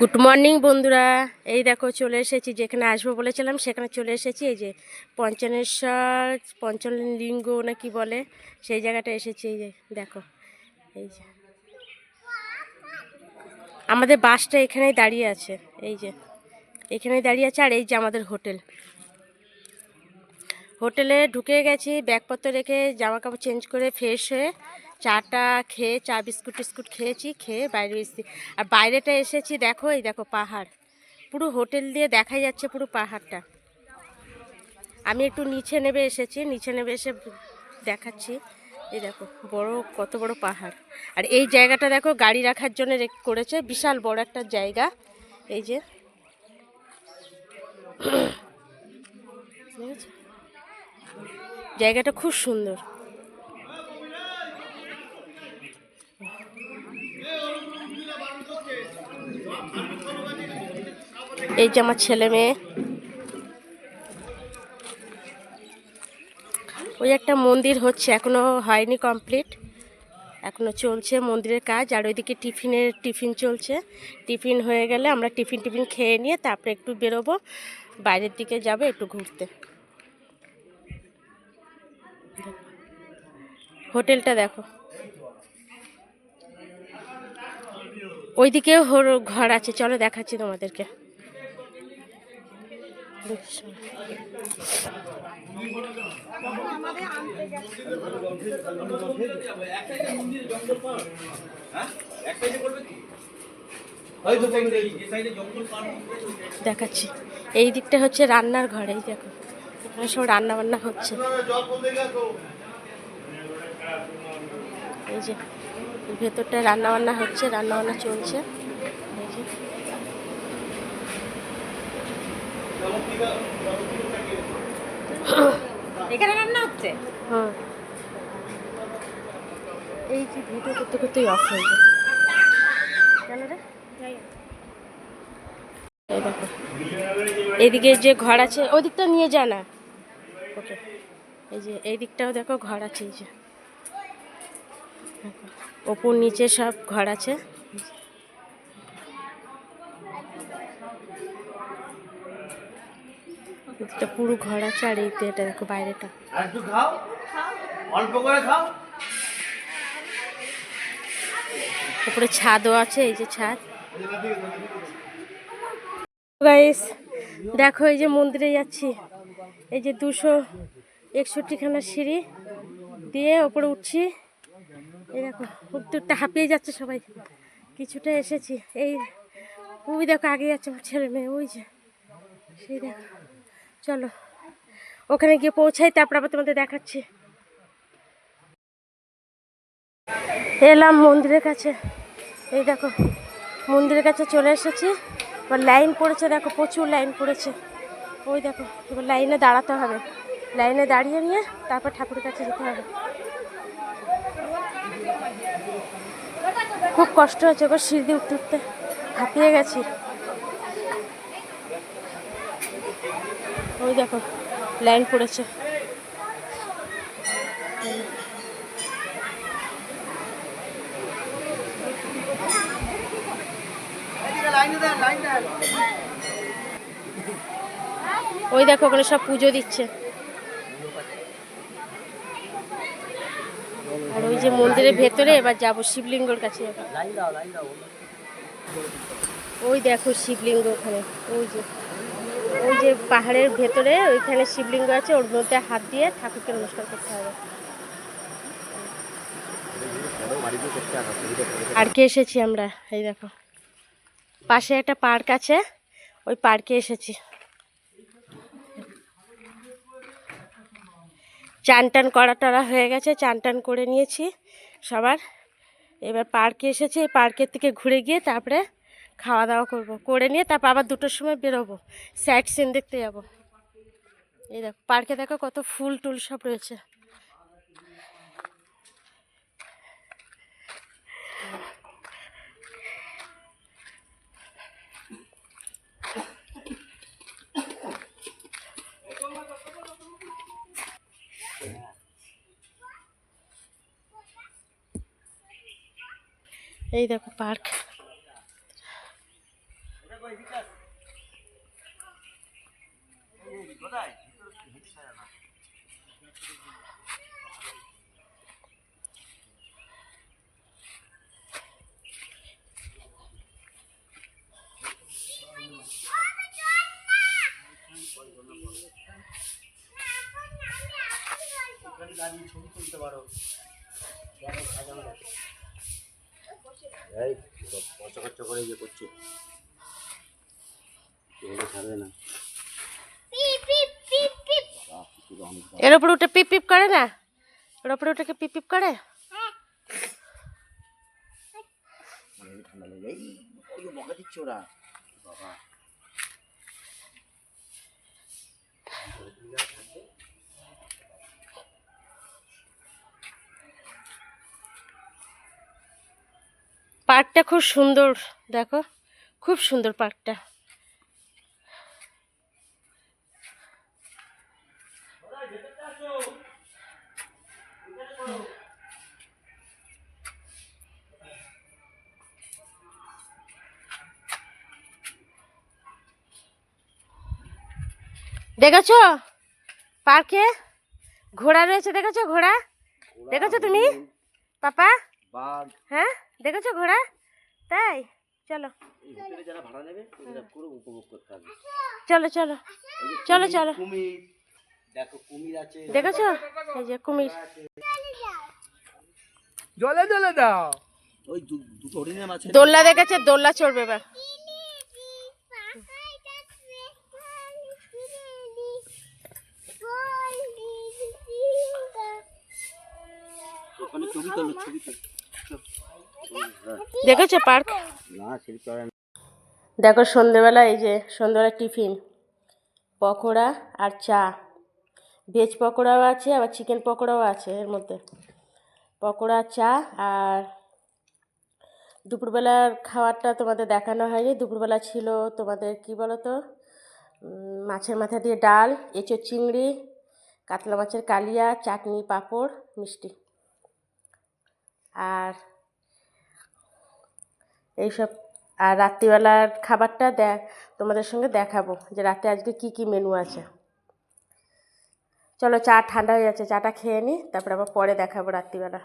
Good morning বন্ধুরা। এই দেখো, চলে এসেছি, যেখানে আসব বলেছিলাম, সেখানে চলে এসেছি। এই যে পঞ্চনেশ্বর, পঞ্চলিঙ্গ, না কি বলে, সেই জায়গাটা এসেছি। এই যে, দেখো, এই যে। আমাদের বাসটা এখানেই দাঁড়িয়ে আছে। এই যে, এখানেই দাঁড়িয়ে আছে, আর এই যে আমাদের হোটেল। হোটেলে ঢুকে গেছি, ব্যাগপত্র রেখে জামা কাপড় চেঞ্জ করে, ফ্রেশ হয়ে চাটা খেয়ে, চা বিস্কুট টিস্কুট খেয়েছি, খেয়ে বাইরে এসেছি। আর বাইরেটা এসেছি, দেখো, এই দেখো পাহাড়। পুরো হোটেল দিয়ে দেখা যাচ্ছে পুরো পাহাড়টা। আমি একটু নিচে নেবে এসেছি, নিচে নেবে এসে দেখাচ্ছি। এই দেখো, বড়, কত বড় পাহাড়। আর এই জায়গাটা দেখো, গাড়ি রাখার জন্য করেছে, বিশাল বড় একটা জায়গা। এই যে। জায়গাটা খুব সুন্দর। এই যে আমার ছেলে মেয়ে। ওই একটা মন্দির হচ্ছে, এখনও হয়নি কমপ্লিট এখনও চলছে মন্দিরের কাজ, আর ওইদিকে টিফিনের, টিফিন চলছে। টিফিন হয়ে গেলে আমরা টিফিন টিফিন খেয়ে নিয়ে তারপরে একটু বেরোবো। বাইরের দিকে যাবে একটু ঘুরতে। হোটেলটা দেখো। ওইদিকেও ঘর আছে। চলো দেখাচ্ছি তোমাদেরকে। দেখাচ্ছি। এই দিকটা হচ্ছে রান্নার ঘর, এই দেখো। এখানে সব রান্না বান্না হচ্ছে। এই যে ভেতরটা রান্না বান্না হচ্ছে রান্না বান্না চলছে। এই যে এখানে রান্না হচ্ছে? হ্যাঁ। এই যে ভিডিও করতে করতেই অফ হয়ে যায় কেন রে? এই যে ঘর আছে ওই দিকটা নিয়ে যা না। ওকে। এই যে এই দিকটাও দেখো ঘর আছে এই যে। ওপর নিচে সব ঘর আছে। এদিকটা পুরো ঘর আছে আর এই এটা দেখো বাইরেটা। একটু খাও। অল্প করে খাও। উপরে ছাদও আছে এই যে ছাদ। গাইস দেখো এই যে মন্দিরে যাচ্ছি। এই যে দুশো একষট্টিখানা সিঁড়ি দিয়ে ওপরে উঠছি। এই দেখো উত্তরটা হাঁপিয়ে যাচ্ছে সবাই। কিছুটা এসেছি। এই ওই দেখো আগে যাচ্ছে আমার ছেলে মেয়ে ওই যে। সেই দেখো। চলো, ওখানে গিয়ে পৌঁছাই, তারপর আবার তোমাদের দেখাচ্ছি। এলাম মন্দিরের কাছে। এই দেখো, মন্দিরের কাছে চলে এসেছি। এবার লাইন পড়েছে, দেখো, প্রচুর লাইন পড়েছে। ওই দেখো, এবার লাইনে দাঁড়াতে হবে। লাইনে দাঁড়িয়ে নিয়ে তারপর ঠাকুরের কাছে যেতে হবে। খুব কষ্ট হচ্ছে এবার সিঁড়ি উঠতে উঠতে। হাঁপিয়ে গেছি। ওই দেখো লাইন পড়েছে। ওই দেখো, ওখানে সব পুজো দিচ্ছে। আর ওই যে মন্দিরের ভেতরে, এবার যাব শিবলিঙ্গর কাছে। ওই দেখো শিবলিঙ্গ ওখানে, ওই যে। ওই যে পাহাড়ের ভেতরে ওইখানে শিবলিঙ্গ আছে, ওর মধ্যে হাত দিয়ে ঠাকুরকে নমস্কার করতে হবে। আর কে এসেছি আমরা? এই দেখো। পাশে একটা পার্ক আছে, ওই পার্কে এসেছি। চান টান করা টরা হয়ে গেছে চান টান করে নিয়েছি সবার। এবার পার্কে এসেছি, এই পার্কের থেকে ঘুরে গিয়ে তারপরে খাওয়া দাওয়া করব। করে নিয়ে তারপর আবার দুটোর সময় বেরোবো। সাইট সিন দেখতে যাব। এই দেখো, পার্কে দেখো কত ফুল টুল সব রয়েছে। এই দেখো পার্ক। দাঁড়িয়ে ছবি তুলতে পারো। এই পচা খরচা করে ইয়ে যে করছে। এগুলো ছাড়বে না। এর উপরে উঠে পিপ পিপ করে না? এর উপরে উঠে পিপ পিপ করে? পার্কটা খুব সুন্দর, দেখো, খুব সুন্দর পার্কটা। দেখেছ? পার্কে ঘোড়া রয়েছে দেখেছ ঘোড়া? দেখেছ তুমি? পাপা? হ্যাঁ? দেখেছ ঘোড়া? তাই? চলো। চলো চলো। চলো, চলো। কুমির। দেখো কুমির আছে। দেখেছ? এই যে কুমির। জলে জলে দাও। ওই দু- দুটো দোল্লা দেখেছে দোল্লা চড়বে এবার। দেখেছ পার্ক? দেখো সন্ধেবেলা এই যে সন্ধেবেলা টিফিন। পকোড়া আর চা। ভেজ পকোড়াও আছে আবার চিকেন পকোড়াও আছে এর মধ্যে। পকোড়া চা আর দুপুরবেলার খাবারটা তোমাদের দেখানো হয়নি। দুপুরবেলা ছিল তোমাদের কি বলো তো মাছের মাথা দিয়ে ডাল এঁচোড় চিংড়ি কাতলা মাছের কালিয়া চাটনি পাঁপড় মিষ্টি। আর এইসব, আর রাত্রিবেলার খাবারটা দেখ তোমাদের সঙ্গে দেখাবো যে রাতে আজকে কি কি মেনু আছে। চলো চা ঠান্ডা হয়ে যাচ্ছে, চাটা খেয়ে নিই তারপরে আবার পরে দেখাবো রাত্রিবেলা।